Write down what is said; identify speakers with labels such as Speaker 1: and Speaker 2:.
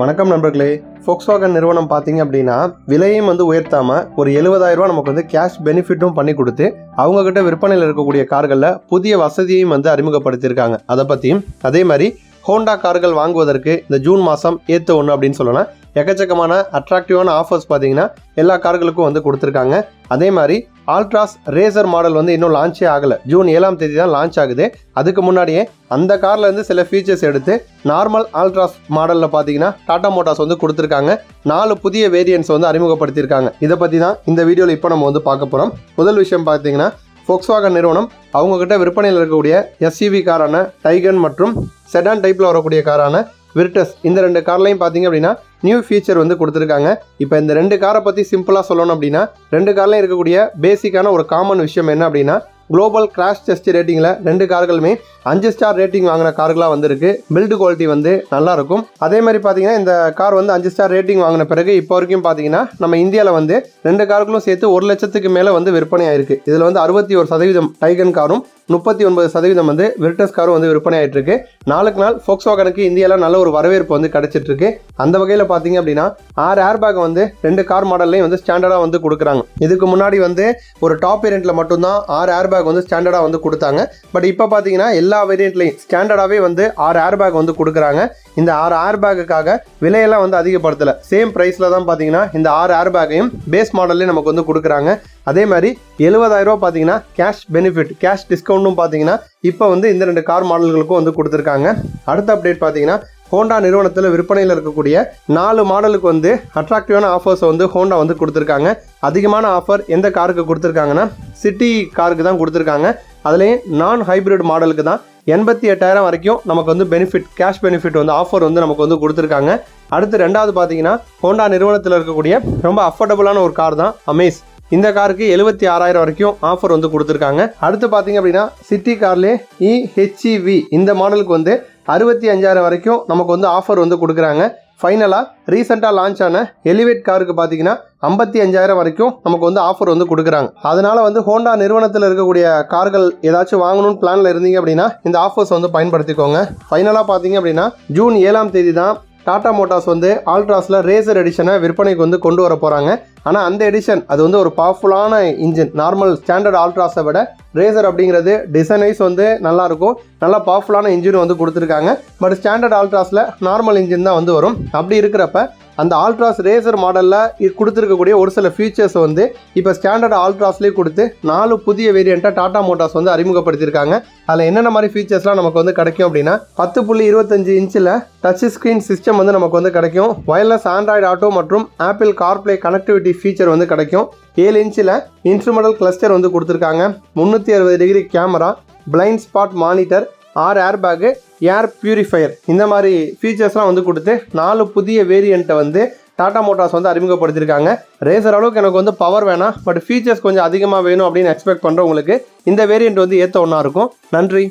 Speaker 1: வணக்கம் நண்பர்களே. ஃபோக்ஸ்வாகன் நிறுவனம் பார்த்தீங்க அப்படின்னா விலையும் வந்து உயர்த்தாமல் ஒரு எழுபதாயிரரூவா நமக்கு வந்து கேஷ் பெனிஃபிட்டும் பண்ணி கொடுத்து அவங்கக்கிட்ட விற்பனையில் இருக்கக்கூடிய கார்களில் புதிய வசதியையும் வந்து அறிமுகப்படுத்தியிருக்காங்க. அதை பற்றியும் அதே மாதிரி ஹோண்டா கார்கள் வாங்குவதற்கு இந்த ஜூன் மாதம் ஏற்ற ஒன்று அப்படின்னு சொல்லலாம். எக்கச்சக்கமான அட்ராக்டிவான ஆஃபர்ஸ் பார்த்தீங்கன்னா எல்லா கார்களுக்கும் வந்து கொடுத்துருக்காங்க. அதே மாதிரி ஆல்ட்ராஸ் ரேசர் மாடல் வந்து இன்னும் லான்ச்சே ஆகலை. ஜூன் ஏழாம் தேதி தான் லான்ச் ஆகுது. அதுக்கு முன்னாடியே அந்த கார்லேருந்து சில ஃபீச்சர்ஸ் எடுத்து நார்மல் ஆல்ட்ராஸ் மாடலில் பார்த்தீங்கன்னா டாடா மோட்டார்ஸ் வந்து கொடுத்துருக்காங்க. நாலு புதிய வேரியன்ட்ஸ் வந்து அறிமுகப்படுத்தியிருக்காங்க. இதை பற்றி தான் இந்த வீடியோவில் இப்போ நம்ம வந்து பார்க்க போகிறோம் முதல் விஷயம் பார்த்தீங்கன்னா ஃபோக்ஸ்வாகன் நிறுவனம் அவங்கக்கிட்ட விற்பனையில் இருக்கக்கூடிய எஸ்யூவி காரான டைகன் மற்றும் செடான் டைப்பில் வரக்கூடிய காரான விர்டஸ் இந்த ரெண்டு கார்லையும் பார்த்தீங்க அப்படின்னா நியூ ஃபீச்சர் வந்து கொடுத்துருக்காங்க. இப்போ இந்த ரெண்டு காரை பற்றி சிம்பிளாக சொல்லணும் அப்படின்னா ரெண்டு கார்லையும் இருக்கக்கூடிய பேசிக்கான ஒரு காமன் விஷயம் என்ன அப்படின்னா குளோபல் கிராஷ் டெஸ்ட் ரேட்டிங்கில் ரெண்டு கார்களுமே அஞ்சு ஸ்டார் ரேட்டிங் வாங்கின கார்களாக வந்திருக்கு. பில்டு குவாலிட்டி வந்து நல்லாயிருக்கும் அதே மாதிரி பார்த்தீங்கன்னா இந்த கார் வந்து அஞ்சு ஸ்டார் ரேட்டிங் வாங்கின பிறகு இப்போ வரைக்கும் பார்த்தீங்கன்னா நம்ம இந்தியாவில் வந்து ரெண்டு கார்களும் சேர்த்து ஒரு லட்சத்துக்கு மேலே வந்து விற்பனை ஆயிருக்கு இதில் வந்து அறுபத்தி ஒரு சதவீதம் டைகன் காரும் முப்பத்தி ஒன்பது சதவீதம் வந்து விர்டஸ் காரும் வந்து விற்பனை ஆயிட்டு இருக்கு நாளுக்கு நாள் ஃபோக்ஸ்வாகனுக்கு இந்தியாவில் நல்ல ஒரு வரவேற்பு வந்து கிடைச்சிட்டு இருக்கு அந்த வகையில் பார்த்தீங்க அப்படின்னா ஆறு ஏர் பேக் வந்து ரெண்டு கார் மாடல்லையும் வந்து ஸ்டாண்டர்டாக வந்து கொடுக்குறாங்க. இதுக்கு முன்னாடி வந்து ஒரு டாப் வேரியண்ட்டில் மட்டும்தான் ஆறு ஏர் பேக் வந்து ஸ்டாண்டர்டாக வந்து கொடுத்தாங்க. பட் இப்போ பார்த்தீங்கன்னா எல்லா வேரியண்ட்லையும் ஸ்டாண்டர்டாகவே வந்து ஆறு ஏர் பேக் வந்து கொடுக்குறாங்க. இந்த ஆறு ஏர் பேக்குக்காக விலையெல்லாம் வந்து அதிகப்படுத்தலை. சேம் ப்ரைஸில் தான் பார்த்தீங்கன்னா இந்த ஆறு ஏர் பேக்கையும் பேஸ் மாடல்லே நமக்கு வந்து கொடுக்குறாங்க. அதே மாதிரி எழுபதாயிரரூபா பார்த்தீங்கன்னா கேஷ் பெனிஃபிட் கேஷ் டிஸ்கவுண்ட்டும் பார்த்தீங்கன்னா இப்போ வந்து இந்த ரெண்டு கார் மாடல்களுக்கும் வந்து கொடுத்துருக்காங்க. அடுத்த அப்டேட் பார்த்தீங்கன்னா ஹோண்டா நிறுவனத்தில் விற்பனையில் இருக்கக்கூடிய நாலு மாடலுக்கு வந்து அட்ராக்டிவான ஆஃபர்ஸை வந்து ஹோண்டா வந்து கொடுத்துருக்காங்க. அதிகமான ஆஃபர் எந்த காருக்கு கொடுத்துருக்காங்கன்னா சிட்டி காருக்கு தான் கொடுத்துருக்காங்க. அதுலேயும் நான் ஹைப்ரிட் மாடலுக்கு தான் எண்பத்தி எட்டாயிரம் வரைக்கும் நமக்கு வந்து பெனிஃபிட் கேஷ் பெனிஃபிட் வந்து ஆஃபர் வந்து நமக்கு வந்து கொடுத்துருக்காங்க. அடுத்து ரெண்டாவது பார்த்தீங்கன்னா ஹோண்டா நிறுவனத்தில் இருக்கக்கூடிய ரொம்ப அஃபோர்டபுளான ஒரு கார் தான் அமேஸ் இந்த காருக்கு எழுபத்தி ஆறாயிரம் வரைக்கும் ஆஃபர் வந்து கொடுத்துருக்காங்க. அடுத்து பார்த்தீங்க அப்படின்னா சிட்டி கார்லே இஹெச்இவி இந்த மாடலுக்கு வந்து அறுபத்தி அஞ்சாயிரம் வரைக்கும் நமக்கு வந்து ஆஃபர் வந்து கொடுக்குறாங்க. ஃபைனலாக ரீசெண்டாக லான்ச் ஆன எலிவேட் காருக்கு பார்த்தீங்கன்னா ஐம்பத்தி அஞ்சாயிரம் வரைக்கும் நமக்கு வந்து ஆஃபர் வந்து கொடுக்குறாங்க. அதனால் வந்து ஹோண்டா நிறுவனத்தில் இருக்கக்கூடிய கார்கள் ஏதாச்சும் வாங்கணும்னு பிளானில் இருந்தீங்க அப்படின்னா இந்த ஆஃபர்ஸ் வந்து பயன்படுத்திக்கோங்க. ஃபைனலாக பார்த்தீங்க அப்படின்னா ஜூன் ஏழாம் தேதி தான் டாடா மோட்டார்ஸ் வந்து ஆல்ட்ராஸில் ரேசர் எடிஷனை விற்பனைக்கு வந்து கொண்டு வர போகிறாங்க ஆனால் அந்த எடிஷன் அது வந்து ஒரு பவர்ஃபுல்லான இன்ஜின் நார்மல் ஸ்டாண்டர்ட் ஆல்ட்ராஸை விட ரேசர் அப்படிங்கிறது டிசைனைஸ் வந்து நல்லாயிருக்கும் நல்லா பவர்ஃபுல்லான இன்ஜின் வந்து கொடுத்துருக்காங்க. பட் ஸ்டாண்டர்ட் ஆல்ட்ராஸில் நார்மல் இன்ஜின் தான் வந்து வரும். அப்படி இருக்கிறப்ப அந்த ஆல்ட்ராஸ் ரேசர் மாடலில் கொடுத்துருக்கக்கூடிய ஒரு சில ஃபீச்சர்ஸ் வந்து இப்போ ஸ்டாண்டர்ட் ஆல்ட்ராஸ்லேயே கொடுத்து நாலு புதிய வேரியண்ட்டாக டாடா மோட்டார்ஸ் வந்து அறிமுகப்படுத்தியிருக்காங்க. அதில் என்னென்ன மாதிரி ஃபீச்சர்ஸ்லாம் நமக்கு வந்து கிடைக்கும் அப்படின்னா பத்து புள்ளி இருபத்தஞ்சு இன்ச்சில் டச் ஸ்க்ரீன் சிஸ்டம் வந்து நமக்கு வந்து கிடைக்கும். வயர்லெஸ் ஆண்ட்ராய்டு ஆட்டோ மற்றும் ஆப்பிள் கார்ப்ளே கனெக்டிவிட்டி ஃபீச்சர் வந்து கிடைக்கும். ஏழு இன்ச்சில் இன்ஸ்ட்ருமெண்டல் கிளஸ்டர் வந்து கொடுத்துருக்காங்க. முந்நூற்றி அறுபது degree camera blind spot monitor ஆறு ஏர் பேக்கு ஏர் பியூரிஃபையர் இந்த மாதிரி ஃபீச்சர்ஸ்லாம் வந்து கொடுத்து நாலு புதிய வேரியண்ட்டை வந்து டாடா மோட்டார்ஸ் வந்து அறிமுகப்படுத்தியிருக்காங்க. ரேசர் அளவுக்கு எனக்கு வந்து பவர் வேணாம். பட் ஃபீச்சர்ஸ் கொஞ்சம் அதிகமாக வேணும் அப்படின்னு எக்ஸ்பெக்ட் பண்ணுறவங்களுக்கு இந்த வேரியண்ட் வந்து ஏற்ற ஒன்றா இருக்கும். நன்றி.